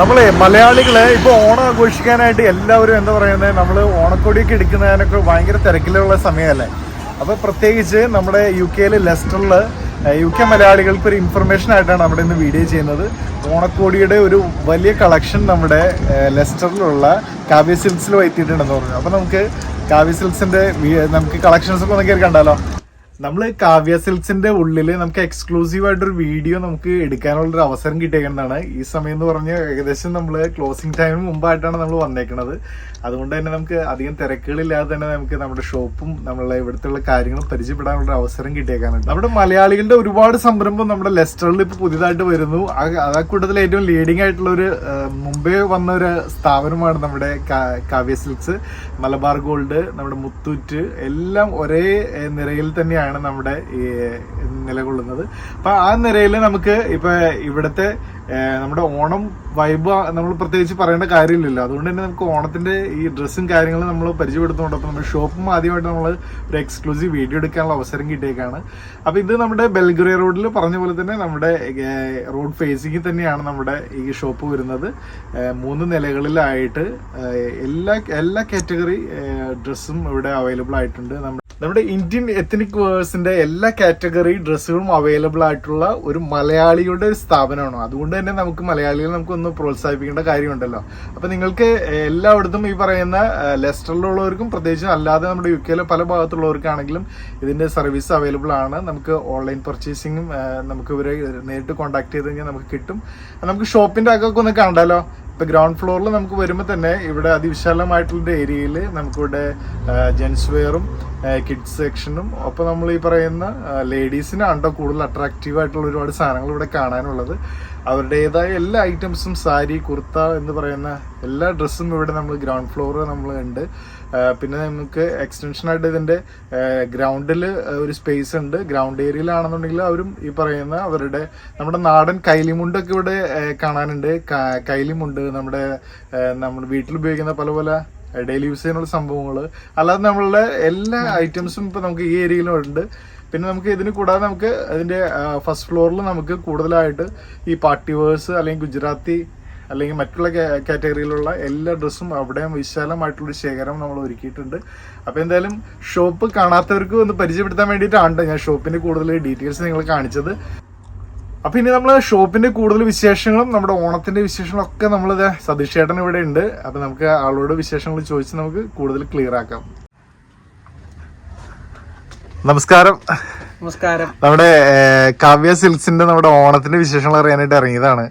നമ്മളെ മലയാളികളെ ഇപ്പൊ ഓണം ആഘോഷിക്കാനായിട്ട് എല്ലാവരും എന്താ പറയുന്നത് നമ്മൾ ഓണക്കൊടിയൊക്കെ എടുക്കുന്നതിനൊക്കെ ഭയങ്കര തിരക്കിലുള്ള സമയമല്ലേ? അപ്പോൾ പ്രത്യേകിച്ച് നമ്മുടെ യു കെയിലെ ലെസ്റ്ററിൽ യു കെ മലയാളികൾക്ക് ഒരു ഇൻഫർമേഷൻ ആയിട്ടാണ് നമ്മുടെ ഇന്ന് വീഡിയോ ചെയ്യുന്നത്. ഓണക്കോടിയുടെ ഒരു വലിയ കളക്ഷൻ നമ്മുടെ ലെസ്റ്ററിലുള്ള കാവ്യ സിൽക്സിൽ വൈത്തിയിട്ടുണ്ടെന്ന് പറഞ്ഞു. അപ്പോൾ നമുക്ക് കാവ്യ സിൽക്സിന്റെ നമുക്ക് കളക്ഷൻസ് ഒക്കെ ഒന്ന് കയറി കണ്ടാലോ? നമ്മൾ കാവ്യ സിൽക്സിന്റെ ഉള്ളിൽ നമുക്ക് എക്സ്ക്ലൂസീവ് ആയിട്ടൊരു വീഡിയോ നമുക്ക് എടുക്കാനുള്ള ഒരു അവസരം കിട്ടിയേക്കുന്നതാണ്. ഈ സമയം എന്ന് പറഞ്ഞ് ഏകദേശം നമ്മൾ ക്ലോസിംഗ് ടൈമിന് മുമ്പായിട്ടാണ് നമ്മൾ വന്നേക്കുന്നത് അതുകൊണ്ട് തന്നെ നമുക്ക് അധികം തിരക്കുകളില്ലാതെ തന്നെ നമുക്ക് നമ്മുടെ ഷോപ്പും നമ്മളെ ഇവിടുത്തെ കാര്യങ്ങളും പരിചയപ്പെടാനുള്ള അവസരം കിട്ടിയേക്കാനുണ്ട്. നമ്മുടെ മലയാളികളുടെ ഒരുപാട് സംരംഭം നമ്മുടെ ലെസ്റ്ററിൽ ഇപ്പോൾ പുതിയതായിട്ട് വരുന്നു. ആ- കൂട്ടത്തിൽ ഏറ്റവും ലീഡിംഗ് ആയിട്ടുള്ള ഒരു മുംബൈ വന്ന ഒരു സ്ഥാപനമാണ് നമ്മുടെ കാവ്യ സിൽക്സ്. മലബാർ ഗോൾഡ് നമ്മുടെ മുത്തൂറ്റ് എല്ലാം ഒരേ നിരയിൽ തന്നെയാണ്. നമ്മുടെ ഈ നിലകൊള്ളുന്നത്. അപ്പൊ ആ നിരയിൽ നമുക്ക് ഇപ്പൊ ഇവിടുത്തെ നമ്മുടെ ഓണം വൈബ് നമ്മൾ പ്രത്യേകിച്ച് പറയേണ്ട കാര്യമില്ലല്ലോ. അതുകൊണ്ട് തന്നെ നമുക്ക് ഓണത്തിന്റെ ഈ ഡ്രസ്സും കാര്യങ്ങളും നമ്മൾ പരിചയപ്പെടുത്തുന്നുണ്ട്. നമ്മുടെ ഷോപ്പും ആദ്യമായിട്ട് നമ്മൾ ഒരു എക്സ്ക്ലൂസീവ് വീഡിയോ എടുക്കാനുള്ള അവസരം കിട്ടിയേക്കാണ്. അപ്പൊ ഇത് നമ്മുടെ ബെൽഗറിയ റോഡിൽ പറഞ്ഞ പോലെ തന്നെ നമ്മുടെ റോഡ് ഫേസിങ്ങിൽ തന്നെയാണ് നമ്മുടെ ഈ ഷോപ്പ് വരുന്നത്. മൂന്ന് നിലകളിലായിട്ട് എല്ലാ എല്ലാ കാറ്റഗറി ഡ്രസ്സും ഇവിടെ അവൈലബിൾ ആയിട്ടുണ്ട്. നമ്മുടെ ഇന്ത്യൻ എത്തനിക് വേഴ്സിന്റെ എല്ലാ കാറ്റഗറി ഡ്രസ്സുകളും അവൈലബിൾ ആയിട്ടുള്ള ഒരു മലയാളിയുടെ സ്ഥാപനമാണ്. അതുകൊണ്ട് തന്നെ നമുക്ക് മലയാളികൾ നമുക്കൊന്ന് പ്രോത്സാഹിപ്പിക്കേണ്ട കാര്യമുണ്ടല്ലോ. അപ്പൊ നിങ്ങൾക്ക് എല്ലായിടത്തും ഈ പറയുന്ന ലെസ്റ്ററിലുള്ളവർക്കും പ്രത്യേകിച്ച് അല്ലാതെ നമ്മുടെ യു കെയിലെ പല ഭാഗത്തുള്ളവർക്കാണെങ്കിലും ഇതിന്റെ സർവീസ് അവൈലബിൾ ആണ്. നമുക്ക് ഓൺലൈൻ പർച്ചേസിങ്ങും നമുക്ക് ഇവരെ നേരിട്ട് കോൺടാക്ട് ചെയ്ത് കഴിഞ്ഞാൽ നമുക്ക് കിട്ടും. നമുക്ക് ഷോപ്പിന്റെ അകമൊക്കെ ഒന്ന് കണ്ടാലോ? ഇപ്പൊ ഗ്രൗണ്ട് ഫ്ലോറിൽ നമുക്ക് വരുമ്പോൾ തന്നെ ഇവിടെ അതിവിശാലമായിട്ടുള്ള ഏരിയയിൽ നമുക്കിവിടെ ജെൻസ് വെയറും കിഡ്സ് സെക്ഷനും ഒപ്പം നമ്മൾ ഈ പറയുന്ന ലേഡീസിനാണ്ടോ കൂടുതൽ അട്രാക്റ്റീവ് ആയിട്ടുള്ള ഒരുപാട് സാധനങ്ങൾ ഇവിടെ കാണാനുള്ളത്. അവരുടേതായ എല്ലാ ഐറ്റംസും സാരി കുർത്ത എന്ന് പറയുന്ന എല്ലാ ഡ്രസ്സും ഇവിടെ നമ്മൾ ഗ്രൗണ്ട് ഫ്ലോറിൽ നമ്മൾ ഉണ്ട് പിന്നെ നമുക്ക് എക്സ്റ്റൻഷൻ ആയിട്ട് ഇതിന്റെ ഗ്രൗണ്ടിൽ ഒരു സ്പേസ് ഉണ്ട്. ഗ്രൗണ്ട് ഏരിയയിലാണെന്നുണ്ടെങ്കിൽ അവരും ഈ പറയുന്ന അവരുടെ നമ്മുടെ നാടൻ കൈലിമുണ്ടൊക്കെ ഇവിടെ കാണാനുണ്ട്. കൈലിമുണ്ട് നമ്മുടെ നമ്മൾ നമ്മുടെ വീട്ടിൽ ഉപയോഗിക്കുന്ന പല പല ഡെയിലി യൂസ് ചെയ്യാനുള്ള സംഭവങ്ങൾ അല്ലാതെ നമ്മളുടെ എല്ലാ ഐറ്റംസും ഇപ്പൊ നമുക്ക് ഈ ഏരിയയിലും ഉണ്ട്. പിന്നെ നമുക്ക് ഇതിന് കൂടാതെ നമുക്ക് അതിന്റെ ഫസ്റ്റ് ഫ്ലോറിൽ നമുക്ക് കൂടുതലായിട്ട് ഈ പാർട്ടി വേഴ്സ് അല്ലെങ്കിൽ ഗുജറാത്തി അല്ലെങ്കിൽ മറ്റുള്ള കാറ്റഗറിയിലുള്ള എല്ലാ ഡ്രസ്സും അവിടെ വിശാലമായിട്ടുള്ള ശേഖരം നമ്മൾ ഒരുക്കിയിട്ടുണ്ട്. അപ്പൊ എന്തായാലും ഷോപ്പ് കാണാത്തവർക്ക് ഒന്ന് പരിചയപ്പെടുത്താൻ വേണ്ടിയിട്ടാണ് ഞാൻ ഷോപ്പിന്റെ കൂടുതൽ ഡീറ്റെയിൽസ് നിങ്ങൾ കാണിച്ചത്. അപ്പൊ ഇനി നമ്മൾ ഷോപ്പിന്റെ കൂടുതൽ വിശേഷങ്ങളും നമ്മുടെ ഓണത്തിന്റെ വിശേഷങ്ങളും ഒക്കെ നമ്മൾ സതീഷ് ചേട്ടൻ ഇവിടെ ഉണ്ട്. അപ്പൊ നമുക്ക് ആളോട് വിശേഷങ്ങൾ ചോദിച്ച് നമുക്ക് കൂടുതൽ ക്ലിയർ ആക്കാം. നമസ്കാരം. നമസ്കാരം. നമ്മുടെ കാവ്യ സിൽക്സിന്റെ നമ്മുടെ ഓണത്തിന്റെ വിശേഷങ്ങൾ അറിയാനായിട്ട് ഇറങ്ങിയതാണ്.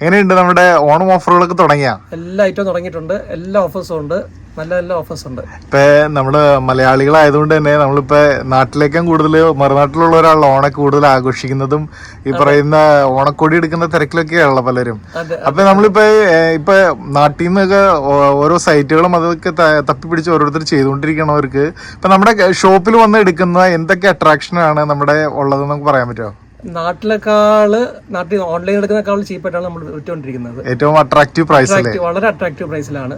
എങ്ങനെയുണ്ട് നമ്മുടെ ഓണം ഓഫറുകളൊക്കെ തുടങ്ങിയ? എല്ലാ ഐറ്റവും തുടങ്ങിയിട്ടുണ്ട്. എല്ലാ ഓഫേഴ്സും ഉണ്ട്. നല്ല നല്ല ഓഫേഴ്സ് ഉണ്ട്. ഇപ്പൊ നമ്മൾ മലയാളികളായതുകൊണ്ട് തന്നെ നമ്മളിപ്പോ നാട്ടിലേക്കും കൂടുതൽ മറുനാട്ടിലുള്ള ഒരാളുടെ ഓണം കൂടുതൽ ആഘോഷിക്കുന്നതും ഈ പറയുന്ന ഓണക്കൊടി എടുക്കുന്ന തിരക്കിലൊക്കെയാണല്ലോ പലരും. അപ്പൊ നമ്മളിപ്പോ ഇപ്പൊ നാട്ടിൽ നിന്നൊക്കെ ഓരോ സൈറ്റുകളും അതൊക്കെ തപ്പിപ്പിടിച്ച് ഓരോരുത്തർ ചെയ്തുകൊണ്ടിരിക്കണവർക്ക് ഇപ്പൊ നമ്മുടെ ഷോപ്പിൽ വന്ന് എടുക്കുന്ന എന്തൊക്കെ അട്രാക്ഷൻ ആണ് നമ്മുടെ ഉള്ളതെന്ന് നമുക്ക് പറയാൻ പറ്റുമോ നാട്ടിലേക്കാൾ നാട്ടിൽ ഓൺലൈൻ എടുക്കുന്നേക്കാൾ ചീപ്പായിട്ടാണ് നമ്മൾ വിറ്റുകൊണ്ടിരിക്കുന്നത്. ഏറ്റവും അട്രാക്റ്റീവ് പ്രൈസ് വളരെ അട്രാക്റ്റീവ് പ്രൈസിലാണ്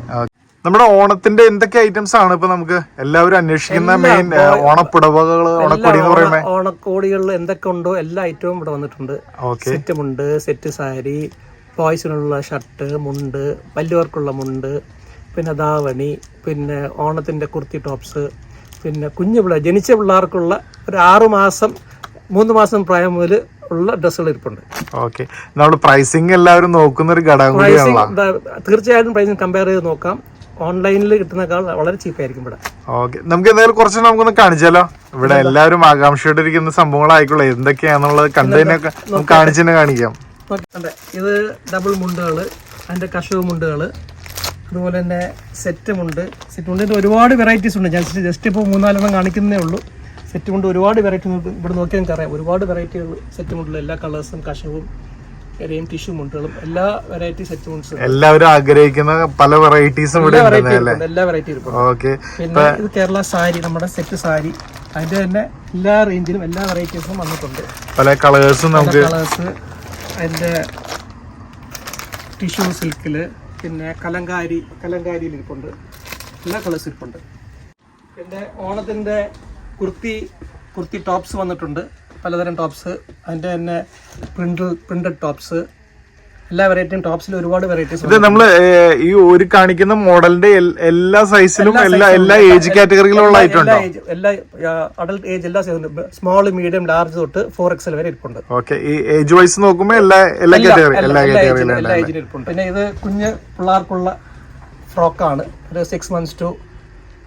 നമ്മുടെ ഓണത്തിന്റെ എന്തൊക്കെ ഐറ്റംസ് ആണ് ഇപ്പൊ നമുക്ക് എല്ലാവരും അന്വേഷിക്കുന്ന മെയിൻ ഓണക്കൊടി എന്ന് ഓണക്കോടികളിൽ എന്തൊക്കെ ഉണ്ടോ എല്ലാ ഐറ്റവും ഇവിടെ വന്നിട്ടുണ്ട്. സെറ്റ് മുണ്ട് സെറ്റ് സാരി ബോയ്സിനുള്ള ഷർട്ട് മുണ്ട് വലിയവർക്കുള്ള മുണ്ട് പിന്നെ ദാവണി പിന്നെ ഓണത്തിന്റെ കുർത്തി ടോപ്സ് പിന്നെ കുഞ്ഞു പിള്ളേർ ജനിച്ച പിള്ളേർക്കുള്ള ഒരു ആറു മാസം മൂന്ന് മാസം പ്രായം മുതൽ ഉള്ള ഡ്രസ്സുകൾ ഇരിപ്പുണ്ട്. ഓക്കെ. നമ്മൾ പ്രൈസിങ് എല്ലാവരും നോക്കുന്ന ഒരു ഘടകം പ്രൈസിങ് തീർച്ചയായിട്ടും പ്രൈസിങ് കമ്പയർ ചെയ്ത് നോക്കാം. ഓൺലൈനിൽ കിട്ടുന്നേക്കാൾ വളരെ ചീപ്പായിരിക്കും ഇവിടെ. ഓക്കെ. നമുക്ക് എന്തായാലും കുറച്ച് നമുക്കൊന്ന് കാണിച്ചാലോ? ഇവിടെ എല്ലാവരും ആകാംക്ഷയോടെ ഇരിക്കുന്ന സംഭവങ്ങളായിക്കോളെ എന്തൊക്കെയാന്നുള്ളത് കണ്ടതിനൊക്കെ നമുക്ക് കാണിച്ചു തന്നെ കാണിക്കാം. ഇത് ഡബിൾ മുണ്ടുകൾ അതിന്റെ കഷവ് മുണ്ടുകൾ അതുപോലെ തന്നെ സെറ്റ് മുണ്ട്. സെറ്റ് മുണ്ടിന്റെ ഒരുപാട് വെറൈറ്റീസ് ഉണ്ട്. ഞാൻ ജസ്റ്റ് ഇപ്പോൾ മൂന്നാലെണ്ണം കാണിക്കുന്നേ ഉള്ളൂ. സെറ്റ് മുണ്ട് ഒരുപാട് വെറൈറ്റി ഇവിടെ നോക്കിയാൽ നിങ്ങൾക്ക് അറിയാം. ഒരുപാട് വെറൈറ്റികൾ സെറ്റ് മുണ്ടിൽ എല്ലാ കളേഴ്സും കഷവും ഇരയും ടിഷ്യൂ മുണ്ടുകളും എല്ലാ വെറൈറ്റി സെറ്റ് മുണ്ട്സും എല്ലാവരും ആഗ്രഹിക്കുന്ന പല വെറൈറ്റീസും ഇവിടെ എല്ലാ വെറൈറ്റി ഓക്കെ പിന്നെ ഇത് കേരള സാരി നമ്മുടെ സെറ്റ് സാരി. അതിന്റെ തന്നെ എല്ലാ റേഞ്ചിലും എല്ലാ വെറൈറ്റീസും വന്നിട്ടുണ്ട്. പല കളേഴ്സും നമുക്ക് കളേഴ്സ് അതിന്റെ ടിഷ്യൂ സിൽക്കിൽ പിന്നെ കലങ്കാരി കലങ്കാരിയിൽ ഇരിപ്പുണ്ട്. എല്ലാ കളേഴ്സ് ഇരിപ്പുണ്ട്. പിന്നെ ഓണത്തിന്റെ കുർത്തി കുർത്തി ടോപ്സ് വന്നിട്ടുണ്ട്. പലതരം ടോപ്സ് അതിന്റെ തന്നെ പ്രിന്റ് പ്രിന്റഡ് ടോപ്സ് എല്ലാ വെറൈറ്റിയും ടോപ്സിൽ ഒരുപാട് വെറൈറ്റീസ് ഇത് നമ്മൾ ഈ ഒരു കാണിക്കുന്ന മോഡലിന്റെ എല്ലാ സൈസിലും എല്ലാ എല്ലാ ഏജ് കാറ്റഗറിയിലുള്ള ഐറ്റം എല്ലാ അഡൾട്ട് ഏജ് എല്ലാ സൈസും സ്മോൾ മീഡിയം ലാർജ് തൊട്ട് ഫോർ എക്സൽ വരെ ഇരിപ്പുണ്ട്. ഓക്കെ ഈ ഏജ് വൈസ് നോക്കുമ്പോൾ എല്ലാ എല്ലാ കാറ്റഗറി എല്ലാ കാറ്റഗറിയിലും എല്ലാ ഏജിലും ഇരിപ്പുണ്ട്. പിന്നെ ഇത് കുഞ്ഞ് പിള്ളേർക്കുള്ള ഫ്രോക്കാണ് ഒരു സിക്സ് മന്ത്സ് ടു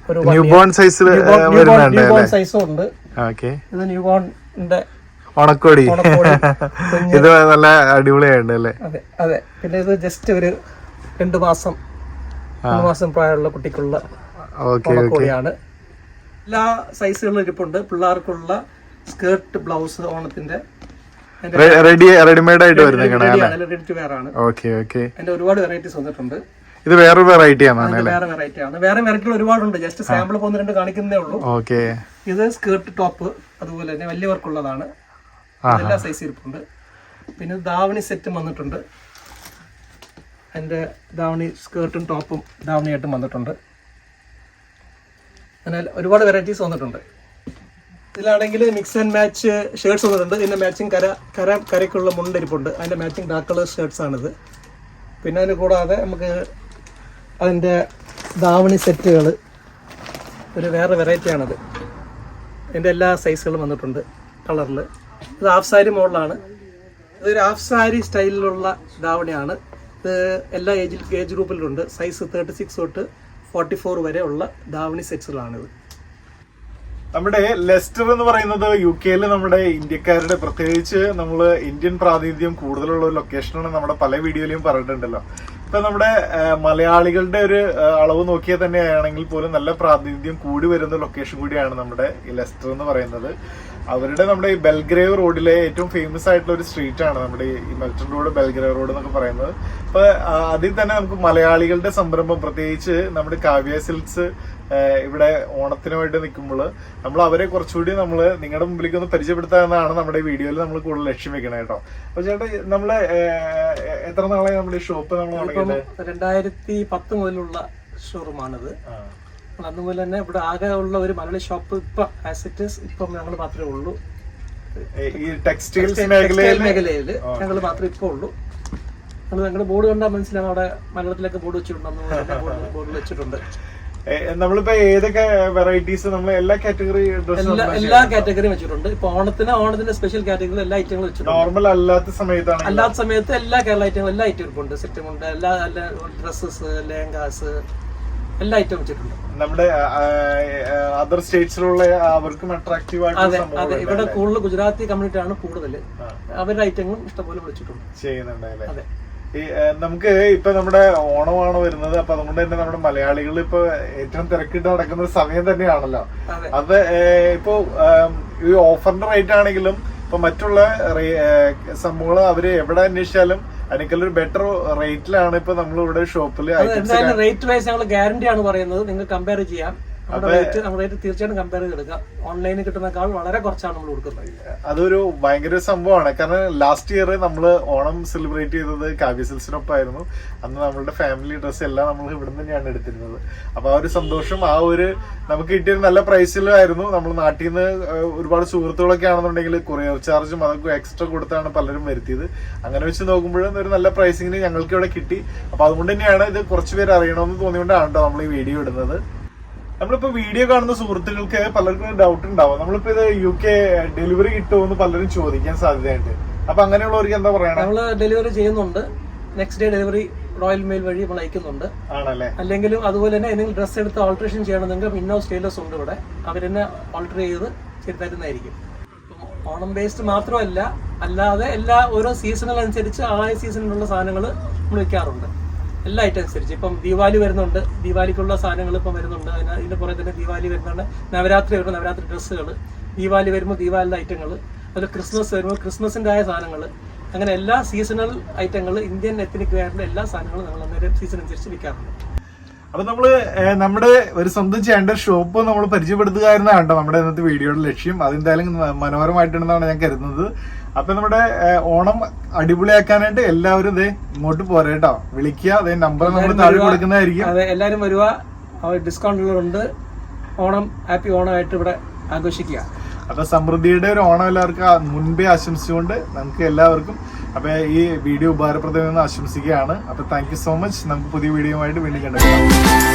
ഒരു ന്യൂ ബോൺ വരുന്നുണ്ട് ന്യൂ ബോൺ സൈസും ഉണ്ട്. ഓക്കെ ഇത് ന്യൂ ബോണിന്റെ ഉണക്കോടി. ഇത് നല്ല അടിപൊളിയായിട്ടുണ്ട് അല്ലേ? അതെ അതെ. പിന്നെ ഇത് ജസ്റ്റ് ഒരു രണ്ട് മാസം മൂന്ന് മാസം പ്രായമുള്ള കുട്ടിക്കുള്ള ഉണക്കോടിയാണ്. എല്ലാ സൈസുകളും ഇരിപ്പുണ്ട്. പിള്ളേർക്കുള്ള സ്കേർട്ട് ബ്ലൗസ് ഓണത്തിന്റെ റെഡി റെഡിമെയ്ഡ് ആയിട്ട് വരുന്നത് അതിന്റെ ഒരുപാട് വെറൈറ്റീസ് വന്നിട്ടുണ്ട്. ഇത് വേറെ വെറൈറ്റി ആണ് വേറെ വെറൈറ്റി ആണ്. വേറെ വെറൈറ്റികൾ ഒരുപാടുണ്ട്. ജസ്റ്റ് സാമ്പിൾ ഒന്ന് രണ്ട് കാണിക്കുന്നേ ഉള്ളൂ. ഓക്കെ ഇത് സ്കേർട്ട് ടോപ്പ് അതുപോലെ തന്നെ വലിയ വർക്കുള്ളതാണ് എല്ലാ സൈസ് ഇരിപ്പുണ്ട്. പിന്നെ ദാവണി സെറ്റും വന്നിട്ടുണ്ട്. അതിന്റെ ദാവണി സ്കേർട്ടും ടോപ്പും ദാവണിയായിട്ടും വന്നിട്ടുണ്ട്. അങ്ങനെ ഒരുപാട് വെറൈറ്റീസ് വന്നിട്ടുണ്ട്. ഇതിലാണെങ്കിൽ മിക്സ് ആൻഡ് മാച്ച് ഷർട്ട്സ് വന്നിട്ടുണ്ട്. ഇതിന്റെ മാച്ചിങ് കര കര കരയ്ക്കുള്ള മുണ്ടിരിപ്പുണ്ട് അതിന്റെ മാച്ചിങ് ഡാർക്ക് കളർ ഷേർട്സ് ആണിത്. പിന്നെ അതിന് കൂടാതെ നമുക്ക് അതിന്റെ ദാവണി സെറ്റുകൾ ഒരു വേറെ വെറൈറ്റി ആണത്. ഇതിന്റെ എല്ലാ സൈസുകളും വന്നിട്ടുണ്ട് കളറിൽ ഇത് ഹാഫ് സാരി മോഡലാണ്. ഇതൊരു ഹാഫ് സാരി സ്റ്റൈലിലുള്ള ദാവണിയാണ്. ഇത് എല്ലാ ഏജ് ഏജ് ഗ്രൂപ്പിലുണ്ട് സൈസ് തേർട്ടി സിക്സ് തൊട്ട് ഫോർട്ടി ഫോർ വരെ ഉള്ള ധാവണി സെറ്റ്സുകളാണിത്. നമ്മുടെ ലെസ്റ്റർ എന്ന് പറയുന്നത് യു കെയിൽ നമ്മുടെ ഇന്ത്യക്കാരുടെ പ്രത്യേകിച്ച് നമ്മൾ ഇന്ത്യൻ പ്രാതിനിധ്യം കൂടുതലുള്ള ഒരു ലൊക്കേഷനാണ് നമ്മുടെ പല വീഡിയോയിലും പറഞ്ഞിട്ടുണ്ടല്ലോ. ഇപ്പൊ നമ്മുടെ മലയാളികളുടെ ഒരു അളവ് നോക്കിയാൽ തന്നെയാണെങ്കിൽ പോലും നല്ല പ്രാതിനിധ്യം കൂടി വരുന്ന ലൊക്കേഷൻ കൂടിയാണ് നമ്മുടെ ഈ ലെസ്റ്റർ എന്ന് പറയുന്നത്. അവരുടെ നമ്മുടെ ഈ ബെൽഗ്രേവ് റോഡിലെ ഏറ്റവും ഫേമസ് ആയിട്ടുള്ള ഒരു സ്ട്രീറ്റ് ആണ് നമ്മുടെ ഈ മെൽട്ടൺ റോഡ് ബെൽഗ്രേവ് റോഡ് എന്നൊക്കെ പറയുന്നത്. അപ്പൊ അതിൽ തന്നെ നമുക്ക് മലയാളികളുടെ സംരംഭം പ്രത്യേകിച്ച് നമ്മുടെ കാവ്യ സിൽക്സ് ഇവിടെ ഓണത്തിനുമായിട്ട് നിൽക്കുമ്പോൾ നമ്മൾ അവരെ കുറച്ചുകൂടി നമ്മൾ നിങ്ങളുടെ മുമ്പിലേക്ക് ഒന്ന് പരിചയപ്പെടുത്താമെന്നാണ് നമ്മുടെ വീഡിയോയിൽ നമ്മൾ കൂടുതൽ ലക്ഷ്യം വെക്കണേ കേട്ടോ. അപ്പൊ ചേട്ടാ നമ്മൾ ഏഹ്, എത്ര നാളെ നമ്മുടെ ഷോപ്പ് നമ്മൾ രണ്ടായിരത്തി പത്ത് മുതലുള്ള ഷോറൂമാണിത് മുതൽ തന്നെ ഇവിടെ ആകെ ഉള്ള ഒരു മലയാളി ഷോപ്പ് ഇപ്പൊ ആസ് ഇറ്റ് ഇസ് ഇപ്പം ഞങ്ങൾ മാത്രമേ ഉള്ളൂ. ഈ ടെക്സ്റ്റൈൽസ് ടെക്സ്റ്റൈൽ മേഖലയിൽ ഞങ്ങൾ മാത്രമേ ഇപ്പോൾ ഉള്ളൂ. ഞങ്ങൾ ഞങ്ങളുടെ ബോർഡ് കണ്ടാൽ മനസ്സിലാണ് അവിടെ മലയാളത്തിലൊക്കെ ബോർഡ് വെച്ചിട്ടുണ്ട് ബോർഡ് വെച്ചിട്ടുണ്ട്. നമ്മളിപ്പോ ഏതൊക്കെ വെറൈറ്റീസ് നമ്മൾ എല്ലാ കാറ്റഗറി എല്ലാ കാറ്റഗറി കാറ്റഗറിയും വെച്ചിട്ടുണ്ട്. ഇപ്പൊ ഓണത്തിന് ഓണത്തിന്റെ സ്പെഷ്യൽ കാറ്റഗറി എല്ലാ ഐറ്റങ്ങളും വെച്ചിട്ടുണ്ട്. നോർമൽ അല്ലാത്ത സമയത്താണ് അല്ലാത്ത സമയത്ത് എല്ലാ കേരള ഐറ്റങ്ങളും എല്ലാ ഐറ്റവും ഉണ്ട്. സെറ്റും ഉണ്ട്. എല്ലാ ഡ്രസ്സസ് ലെഹങ്കാസ് എല്ലാ ഐറ്റം വെച്ചിട്ടുണ്ട്. നമ്മുടെ അതർ സ്റ്റേറ്റ്സിലുള്ള അവർക്കും അട്രാക്റ്റീവ് അതെ അതെ. ഇവിടെ കൂടുതൽ ഗുജറാത്തി കമ്മ്യൂണിറ്റി ആണ് കൂടുതൽ അവരുടെ ഐറ്റങ്ങളും ഇഷ്ടംപോലെ വിളിച്ചിട്ടുണ്ട്. ചെയ്യുന്നുണ്ട് അതെ. നമുക്ക് ഇപ്പൊ നമ്മുടെ ഓണമാണ് വരുന്നത് അപ്പൊ അതുകൊണ്ട് തന്നെ നമ്മുടെ മലയാളികൾ ഇപ്പൊ ഏറ്റവും തിരക്കിട്ട് നടക്കുന്ന സമയം തന്നെയാണല്ലോ. അത്. ഇപ്പൊ ഈ ഓഫറിന്റെ റേറ്റ് ആണെങ്കിലും ഇപ്പൊ മറ്റുള്ള സംഭവങ്ങൾ അവർ എവിടെ അന്വേഷിച്ചാലും അതിനേക്കാൾ ഒരു ബെറ്റർ റേറ്റിലാണ് ഇപ്പൊ നമ്മൾ ഇവിടെ ഷോപ്പിൽ റേറ്റ് വൈസ് ഞങ്ങൾ ഗ്യാരണ്ടി ആണ് പറയുന്നത്. നിങ്ങൾ കമ്പയർ ചെയ്യാം. തീർച്ചയായിട്ടും കമ്പയർ ചെയ്തെടുക്കാം ഓൺലൈനിൽ കിട്ടുന്നേക്കാൾ വളരെ കുറച്ചാണ് നമ്മൾ കൊടുക്കുന്നത്. അതൊരു ഭയങ്കര സംഭവമാണ്. കാരണം ലാസ്റ്റ് ഇയർ നമ്മൾ ഓണം സെലിബ്രേറ്റ് ചെയ്തത് കാവ്യ സിൽസിനൊപ്പമായിരുന്നു. അന്ന് നമ്മളുടെ ഫാമിലി ഡ്രസ് എല്ലാം നമ്മൾ ഇവിടെ തന്നെയാണ് എടുത്തിരുന്നത്. അപ്പൊ ആ ഒരു സന്തോഷം ആ ഒരു നമുക്ക് കിട്ടിയ നല്ല പ്രൈസിലായിരുന്നു നമ്മൾ നാട്ടിൽ നിന്ന് ഒരുപാട് സുഹൃത്തുക്കളൊക്കെ ആണെന്നുണ്ടെങ്കിൽ കൊറിയർ ചാർജും അതൊക്കെ എക്സ്ട്രാ കൊടുത്താണ് പലരും വരുത്തിയത്. അങ്ങനെ വെച്ച് നോക്കുമ്പോഴും ഒരു നല്ല പ്രൈസിങ്ങിന് ഞങ്ങൾക്ക് ഇവിടെ കിട്ടി. അപ്പൊ അതുകൊണ്ട് തന്നെയാണ് ഇത് കുറച്ചുപേർ പേര് അറിയണമെന്ന് തോന്നിയോണ്ടാണ് കേട്ടോ നമ്മൾ ഈ വീഡിയോ ഇടുന്നത്. നമ്മളിപ്പോ വീഡിയോ കാണുന്ന സുഹൃത്തുക്കൾക്ക് പലർക്കും ഡൗട്ട് ഉണ്ടാവും. നമ്മളിപ്പോ ഇത് യു കെ ഡെലിവറി കിട്ടുമോ എന്ന് പലരും ചോദിക്കാൻ സാധ്യതയുണ്ട്. അപ്പൊ അങ്ങനെയുള്ളവർക്ക് എന്താ പറയണേ? നമ്മൾ ഡെലിവറി ചെയ്യുന്നുണ്ട്. Next day delivery Royal Mail വഴി നമ്മൾ അയക്കുന്നുണ്ട്. ആണല്ലേ? അല്ലെങ്കിലും അതുപോലെ തന്നെ എന്തെങ്കിലും ഡ്രസ്സ് എടുത്ത് ഓൾട്രേഷൻ ചെയ്യണമെങ്കിൽ ഇന്നോസ് ടൈലേഴ്സ് ഉണ്ട് ഇവിടെ. അവരെന്നെ ഓൾട്ടർ ചെയ്ത് ചെയ്ത് തരുന്നതായിരിക്കും ഓണം ബേസ്ഡ് മാത്രമല്ല അല്ലാതെ എല്ലാ ഓരോ സീസണൽ അനുസരിച്ച് ആ സീസണിലുള്ള സാധനങ്ങൾ നമ്മൾ വിൽക്കാറുണ്ട് എല്ലാ ഐറ്റം അനുസരിച്ച്. ഇപ്പം ദീപാവലി വരുന്നുണ്ട്. ദീപാവലിക്കുള്ള സാധനങ്ങൾ ഇപ്പം വരുന്നുണ്ട്. അതിന് ഇതിന്റെ പുറകെ തന്നെ ദീപാവലി വരുന്നുണ്ട് നവരാത്രി വരുമ്പോൾ നവരാത്രി ഡ്രസ്സുകൾ ദീപാവലി വരുമ്പോൾ ദീപാവലിന്റെ ഐറ്റങ്ങൾ അതുപോലെ ക്രിസ്മസ് വരുമ്പോൾ ക്രിസ്മസിന്റെ ആയ സാധനങ്ങൾ അങ്ങനെ എല്ലാ സീസണൽ ഐറ്റങ്ങൾ ഇന്ത്യൻ എത്തനിക് വേറെ എല്ലാ സാധനങ്ങളും നമ്മൾ അന്നേരം സീസൺ അനുസരിച്ച് വിൽക്കാറുണ്ട്. അപ്പൊ നമ്മൾ നമ്മുടെ ഒരു സ്വന്തം ചെയ്യേണ്ട ഷോപ്പ് നമ്മൾ പരിചയപ്പെടുത്തുക എന്നതാണ് നമ്മുടെ ഇന്നത്തെ വീഡിയോയുടെ ലക്ഷ്യം. അതെന്തായാലും മനോഹരമായിട്ടുണ്ടെന്നാണ് ഞാൻ കരുതുന്നത്. അപ്പൊ നമ്മുടെ ഓണം അടിപൊളിയാക്കാനായിട്ട് എല്ലാവരും ഇതേ ഇങ്ങോട്ട് പോരെ കേട്ടോ. വിളിക്കുക അതേ നമ്പർ നമ്മൾ താഴെ കൊടുക്കുന്നതായിരിക്കും അതെ എല്ലാവരും വരുക ഡിസ്കൗണ്ട് ഡിസ്കൗണ്ടുകളുണ്ട് ഓണം ഹാപ്പി ഓണമായിട്ട് ഇവിടെ ആഘോഷിക്കുക. അപ്പൊ സമൃദ്ധിയുടെ ഒരു ഓണം എല്ലാവർക്കും മുൻപേ ആശംസിച്ചുകൊണ്ട് നമുക്ക് എല്ലാവർക്കും അപ്പൊ ഈ വീഡിയോ ഉപകാരപ്രദമെന്ന് ആശംസിക്കുകയാണ്. അപ്പൊ താങ്ക് യു സോ മച്ച് നമുക്ക് പുതിയ വീഡിയോ ആയിട്ട് വീണ്ടും കണ്ടുപിടിക്കാം